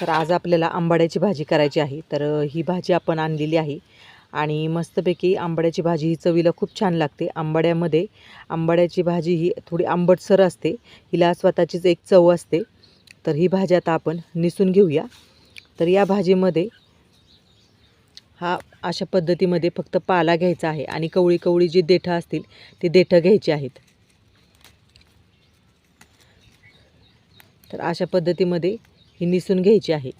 तर आज आपल्याला आंबाड्याची भाजी करायची आहे. तर ही भाजी आपण आणलेली आहे. आणि मस्तपैकी आंबाड्याची भाजी ही चवीला खूप छान लागते. आंबाड्यामध्ये आंबाड्याची भाजी ही थोडी आंबटसर असते. हिला स्वतःचीच एक चव असते. तर ही भाजी आता आपण निसून घेऊया. तर या भाजीमध्ये हा अशा पद्धतीमध्ये फक्त पाला घ्यायचा आहे आणि कवळी कवळी जी देठं असतील ती देठं घ्यायची आहेत. तर अशा पद्धतीमध्ये ही निसून घ्यायची आहे.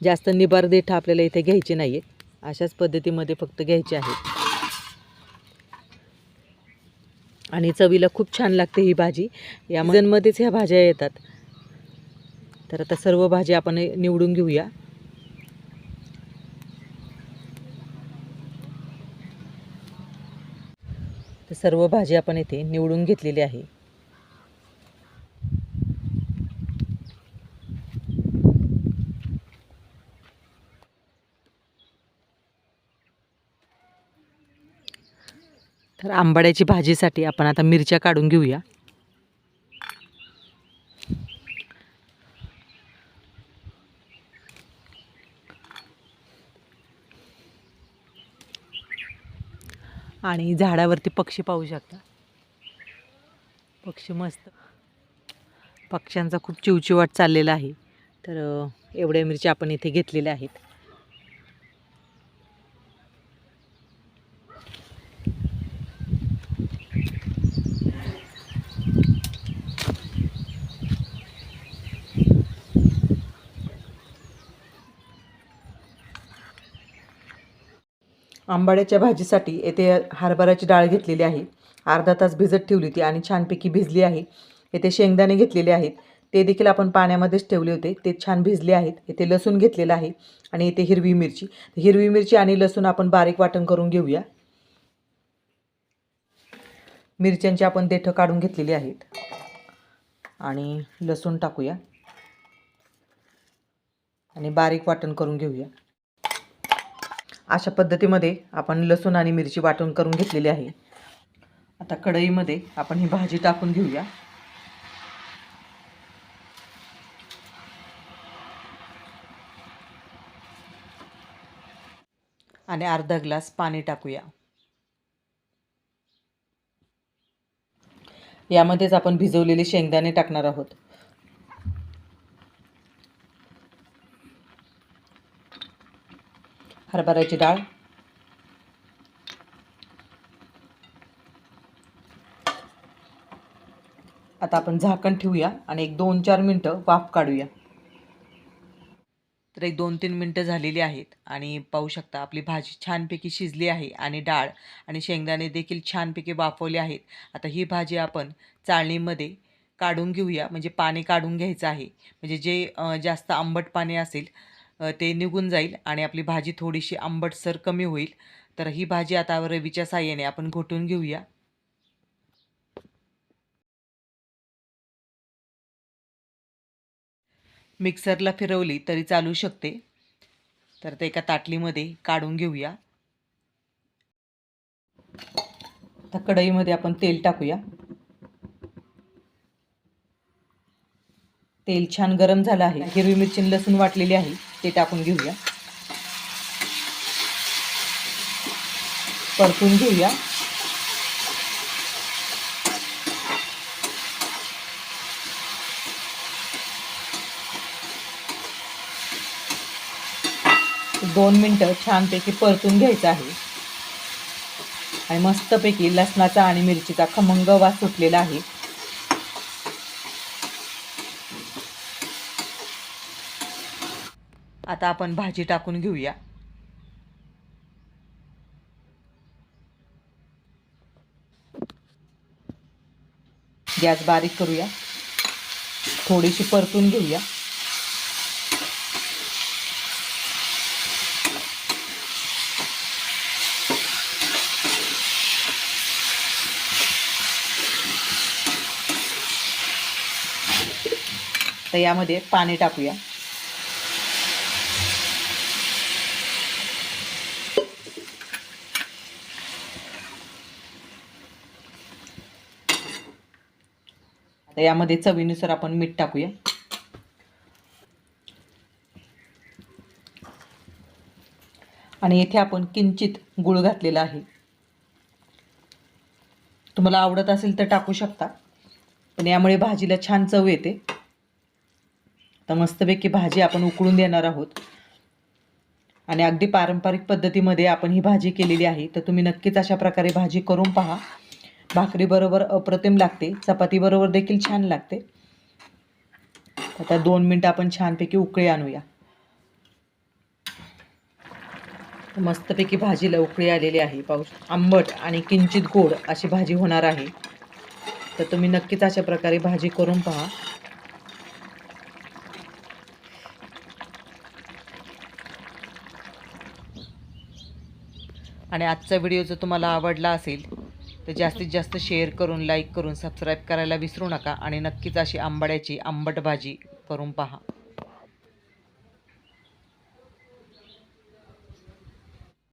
जास्त निबार देठा आपल्याला इथे घ्यायची नाही आहेत अशाच पद्धतीमध्ये फक्त घ्यायची आहेत आणि चवीला खूप छान लागते ही भाजी. या मजनमध्येच ह्या भाज्या येतात. तर आता सर्व भाज्या आपण निवडून घेऊया. तर सर्व भाजी आपण येथे निवडून घेतलेली आहे. तर आंबाड्याची भाजीसाठी आपण आता मिरच्या काढून घेऊया. आणि झाडावरती पक्षी पाहू शकता. पक्षी मस्त. पक्ष्यांचा खूप चिवचिवाट चाललेला आहे. तर एवढ्या मिरच्या आपण इथे घेतलेल्या आहेत. आंबाड्याच्या भाजीसाठी येथे हरभऱ्याची डाळ घेतलेली आहे. अर्धा तास भिजत ठेवली होती आणि छानपैकी भिजली आहे. येथे शेंगदाणे घेतलेले आहेत. ते देखील आपण पाण्यामध्येच ठेवले होते. ते छान भिजले आहेत. येथे लसूण घेतलेलं आहे आणि येथे हिरवी मिरची. हिरवी मिरची आणि लसूण आपण बारीक वाटण करून घेऊया. मिरच्यांची आपण देठं काढून घेतलेली आहेत. आणि लसूण टाकूया. आणि बारीक वाटण करून घेऊया. अशा पद्धतीमध्ये आपण लसूण आणि मिरची वाटून करून घेतलेली आहे. आता कढईमध्ये आपण ही भाजी टाकून घेऊया. आणि अर्धा ग्लास पाणी टाकूया. यामध्येच आपण भिजवलेले शेंगदाणे टाकणार आहोत. हरभऱ्याची डाळ. आता आपण झाकण ठेवूया आणि एक दोन चार मिनटं वाफ काढूया. तर एक दोन तीन मिनटं झालेली आहेत आणि पाहू शकता आपली भाजी छानपैकी शिजली आहे आणि डाळ आणि शेंगदाणे देखील छानपैकी वाफवले आहेत. आता ही भाजी आपण चाळणीमध्ये काढून घेऊया. म्हणजे पाणी काढून घ्यायचं आहे. म्हणजे जे जास्त आंबट पाणी असेल ते निघून जाईल आणि आपली भाजी थोडीशी आंबटसर कमी होईल. तर ही भाजी आता रवीच्या साह्याने आपण घोटून घेऊया. मिक्सरला फिरवली तरी चालू शकते. तर ते एका ताटलीमध्ये काढून घेऊया. आता कढईमध्ये आपण तेल टाकूया. तेल छान गरम झालं आहे. हिरवी मिरची लसूण वाटलेली आहे. ते टाकून घेऊया. परतून घेऊया. दोन मिनटं छानपैकी परतून घ्यायचं आहे. आणि मस्तपैकी लसणाचा आणि मिरचीचा खमंग वास सुटलेला आहे. आता आपण भाजी टाकून घेऊया. गॅस बारीक करूया. थोडीशी परतून घेऊया. तर यामध्ये पाणी टाकूया. आता यामध्ये चवीनुसार आपण मीठ टाकूया. आणि येथे आपण किंचित गुळ घातलेला आहे. तुम्हाला आवडत असेल तर टाकू शकता. पण यामुळे भाजीला छान चव येते. तर मस्तपैकी भाजी आपण उकळून देणार आहोत. आणि अगदी पारंपरिक पद्धतीमध्ये आपण ही भाजी केलेली आहे. तर तुम्ही नक्कीच अशा प्रकारे भाजी करून पहा. भाकरीबरोबर अप्रतिम लागते. चपातीबरोबर देखील छान लागते. आता दोन मिनटं आपण छानपैकी उकळी आणूया. मस्तपैकी भाजीला उकळी आलेली आहे. पाऊस आंबट आणि किंचित गोड अशी भाजी होणार आहे. तर तुम्ही नक्कीच अशा प्रकारे भाजी करून पहा. आणि आजचा व्हिडिओ जर तुम्हाला आवडला असेल तर जास्तीत जास्त शेअर करून लाईक करून सबस्क्राईब करायला विसरू नका. आणि नक्कीच अशी आंबाड्याची आंबट भाजी करून पहा.